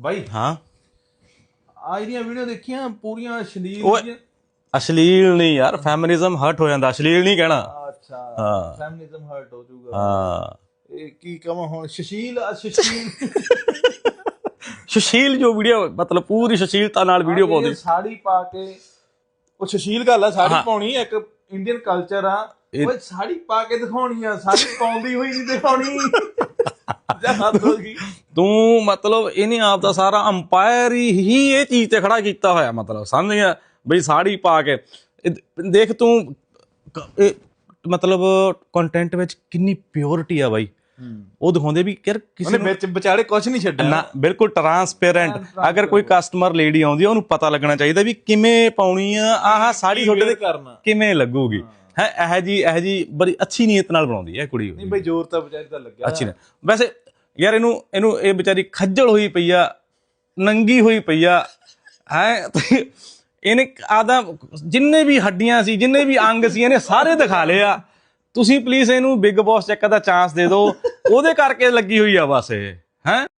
ਬਾਈ। ਹਾਂ। ਆ ਜਿਹੜੀਆਂ ਵੀਡੀਓ ਦੇਖੀਆਂ ਪੂਰੀਆਂ ਅਸ਼ਲੀਲ ਓਏ। ਦੀਆਂ। ਅਸ਼ਲੀਲ ਨਹੀਂ ਯਾਰ ਫੈਮਿਨਿਜ਼ਮ ਹਰਟ ਹੋ ਜਾਂਦਾ ਅਸ਼ਲੀਲ ਨਹੀਂ ਕਹਿਣਾ। ਅੱਛਾ ਹਾਂ। ਫੈਮਿਨਿਜ਼ਮ ਹਰਟ ਹੋ ਜਾਊਗਾ। ਹਾਂ। ਇਹ ਕੀ ਕਹਾਂ ਹੁਣ ਸੁਸ਼ੀਲ ਜੋ ਵੀਡੀਓ ਮਤਲਬ ਪੂਰੀ ਸੁਸ਼ੀਲਤਾ ਨਾਲ ਵੀਡੀਓ ਪਾਉਂਦੀ। ਸਾੜੀ ਪਾ ਕੇ ਉਹ ਸੁਸ਼ੀਲ ਗੱਲ ਆ ਸਾੜੀ ਪਾਉਣੀ ਇੱਕ ਇੰਡੀਅਨ ਕਲਚਰ ਆ। ਇਹ- ਓਏ ਸਾੜੀ ਪਾ ਕੇ ਦਿਖਾਉਣੀ ਆ ਸਾੜੀ ਪਾਉਂਦੀ ਹੋਈ ਨਹੀਂ ਦਿਖਾਉਣੀ। ਤੂੰ ਮਤਲਬ ਇਹਨੇ ਆਪ ਦਾ ਸਾਰਾ ਅੰਪਾਇਰ ਹੀ ਇਹ ਚੀਜ਼ ਤੇ ਖੜਾ ਕੀਤਾ ਹੋਇਆ ਮਤਲਬ ਸਮਝ ਗਿਆ? ਬਈ ਸਾੜੀ ਪਾ ਕੇ। ਦੇਖ ਤੂੰ ਮਤਲਬ ਕੰਟੈਂਟ ਵਿੱਚ ਕਿੰਨੀ ਪਿਓਰਿਟੀ ਆ ਬਾਈ। ਉਹ ਦਿਖਾਉਂਦੇ ਵੀ ਯਾਰ ਕਿਸੇ ਨੂੰ ਵਿੱਚ ਵਿਚਾਲੇ ਕੁਝ ਨਹੀਂ ਛੱਡਿਆ। ਨਾ ਬਿਲਕੁਲ ਟਰਾਂਸਪੇਰੈਂਟ ਅਗਰ ਕੋਈ ਕਸਟਮਰ ਲੇਡੀ ਆਉਂਦੀ ਆ ਉਹਨੂੰ ਪਤਾ ਲੱਗਣਾ ਚਾਹੀਦਾ ਵੀ ਕਿਵੇਂ ਪਾਉਣੀ ਆ। ਆਹ ਸਾੜੀ ਤੁਹਾਡੇ ਤੇ ਕਰਨਾ। ਕਿਵੇਂ ਲੱਗੂਗੀ? ਹੈ। ਇਹ ਜੀ ਇਹ ਜੀ ਬੜੀ ਅੱਛੀ ਨੀਅਤ ਨਾਲ ਬਣਾਉਂਦੀ ਹੈ ਕੁੜੀ। ਨਹੀਂ ਬਈ ਜ਼ੋਰ ਤਾਂ ਵਿਚਾਰੀ ਦਾ ਲੱਗਿਆ ਅੱਛੀ ਨੇ ਵੈਸੇ ਯਾਰ ਇਹਨੂੰ ਇਹਨੂੰ ਇਹ ਵਿਚਾਰੀ ਖੱਜਲ ਹੋਈ ਪਈ ਆ, ਨੰਗੀ ਹੋਈ ਪਈ ਆ, ਹੈ? ਇਹਨੇ ਆਦਾ ਜਿੰਨੇ ਵੀ ਹੱਡੀਆਂ ਸੀ, ਜਿੰਨੇ ਵੀ ਅੰਗ ਸੀ, ਇਹਨੇ ਸਾਰੇ ਦਿਖਾ ਲਏ ਆ। ਤੁਸੀਂ ਪਲੀਜ਼ ਇਹਨੂੰ ਬਿਗ ਬੌਸ ਚੱਕ ਦਾ ਚਾਂਸ ਦੇ ਦਿਓ। ਉਹਦੇ ਕਰਕੇ ਲੱਗੀ ਹੋਈ ਆ ਬਸ ਇਹ, ਹੈ?